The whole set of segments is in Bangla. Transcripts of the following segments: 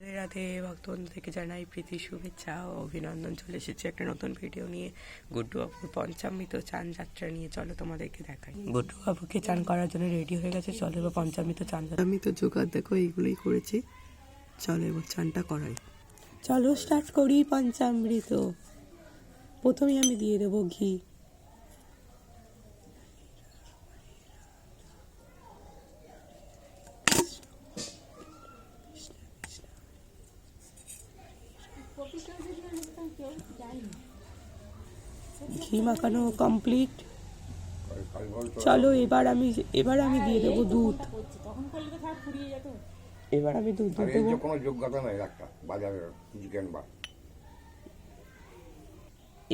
রাধে ভক্তবন্ধু থেকে জানাই প্রীতি শুভেচ্ছা ও অভিনন্দন। চলে এসেছে একটা নতুন ভিডিও নিয়ে। গুড্ডু বাবুর পঞ্চামৃত চান যাত্রা নিয়ে। চলো তোমাদেরকে দেখাই। গুড্ডু বাবুকে চান করার জন্য রেডি হয়ে গেছে। চলো এবার পঞ্চামৃত চান আমি তো জোগাড় দেখো এইগুলোই করেছি। চলো এবার চানটা করাই। চলো স্টার্ট করি পঞ্চামৃত। প্রথমেই আমি দিয়ে দেবো ঘি। ঘি মাখানো কমপ্লিট চলো এবার আমি এবার আমি দিয়ে দেবো দুধ। এবার আমি দুধ দিয়ে দেবো। কোনো যোগ্যতা নেই একটা বাজারে চিকেন বা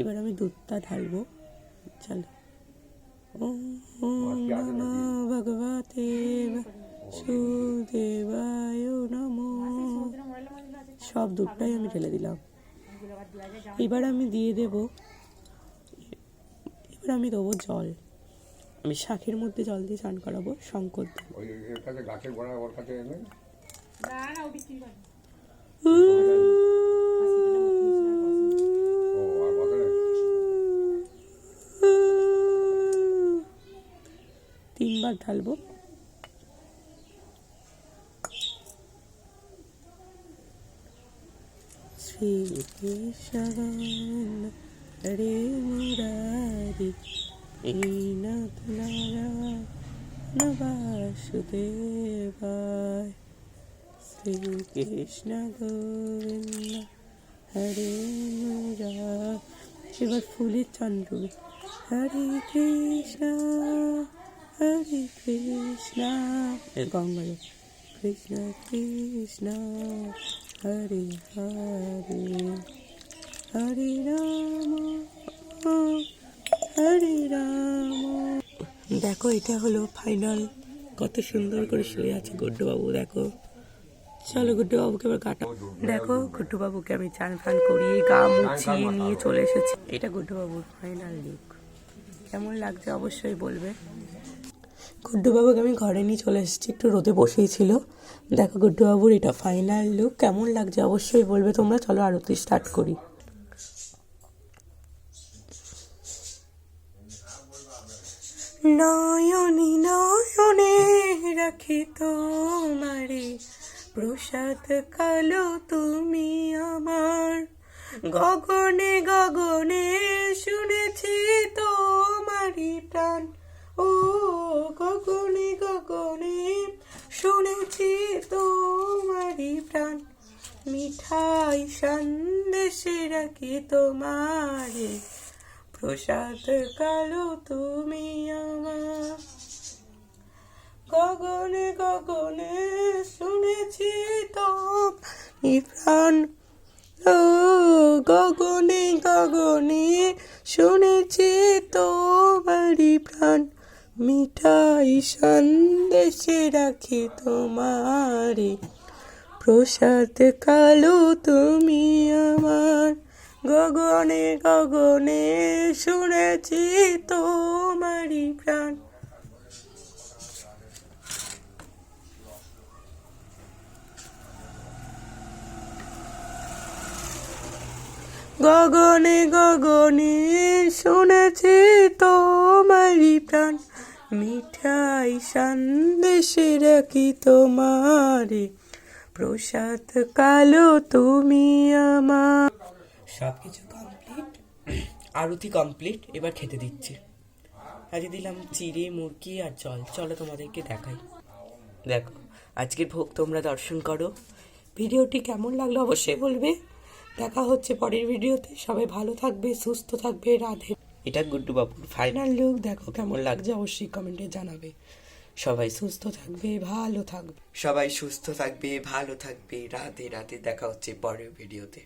এবার আমি দুধটা ঢালবো। চলো। ভগবতে সুদেবায় নমো। সব দুধটাই আমি ঢেলে দিলাম। এবার আমি দিয়ে দেব এবার আমি দেবো জল। আমি শাঁখের মধ্যে জল দিয়ে চান করাবো শঙ্কর দেব। ওই এর কাছে গাছের গোড়া ওর কাছে এনে? ও আর বাজারে তিনবার ঢালবো শ্রী কৃষ্ণ হরে মুরারি এই নাথ নারায়ণ বাসুদেবায় শ্রী কৃষ্ণ গোবিন্দ হরে এবার ফুলের চন্দ্র। হরে কৃষ্ণ হরে কৃষ্ণ। গঙ্গা কৃষ্ণ কৃষ্ণ, হরে হরে। হরে রাম। রাম। দেখো, এটা হলো ফাইনাল কত সুন্দর করে শুয়ে আছে গুড্ডু বাবু দেখো। চলো গুড্ডু বাবুকে এবার কাটা। দেখো গুড্ডু বাবুকে আমি চান ফান করিয়ে গা মুছিয়ে নিয়ে চলে এসেছি। এটা গুড্ডু বাবুর ফাইনাল লুক কেমন লাগছে অবশ্যই বলবে। গুড্ডু বাবুকে আমি ঘরে নিয়ে চলে এসেছি, একটু রোদে বসেই ছিল। দেখো গুড্ডু বাবুর এটা ফাইনাল লুক কেমন লাগছে অবশ্যই বলবে। তোমরা চলো আরতি স্টার্ট করি। নয়নি, নয়নে রাখি তোমারে। প্রসাদ কালো তুমি আমার। গগনে গগনে শুনেছি তোমারি প্রাণ। ও গগনে গগনে শুনেছি তোমারি প্রাণ। মিঠাই সন্দেশে রাখি তোমারে। প্রসাদ কালো তুমি প্রাণ ও গগনে গগনে শুনেছি তোমারি প্রাণ। মিঠাই সন্দেশে রাখি তোমারে। প্রসাদ কালো তুমি আমার। গগনে গগনে শুনেছি তোমারি প্রাণ। গগনে গগনে শুনেছি তোমারি প্রাণ। মিঠাই সন্দেশে রাখি তোমারে। প্রসাদ কালো তুমি আমার। সব কিছু কমপ্লিট আরতি কমপ্লিট এবার খেতে দিচ্ছি। আজকে দিলাম চিড়ে, মুরগি আর জল। চলো তোমাদেরকে দেখাই। দেখো, আজকের ভোগ তোমরা দর্শন করো। ভিডিওটি কেমন লাগল অবশ্যই বলবে। দেখা হচ্ছে পরের ভিডিওতে। সবাই ভালো থাকবে সুস্থ থাকবে রাধে। এটা গুড্ডু বাবুর ফাইনাল লুক দেখো কেমন লাগছে। অবশ্যই কমেন্টে জানাবে। সবাই সুস্থ থাকবে ভালো থাকবে। সবাই সুস্থ থাকবে ভালো থাকবে রাতে রাতে দেখা হচ্ছে পরের ভিডিওতে।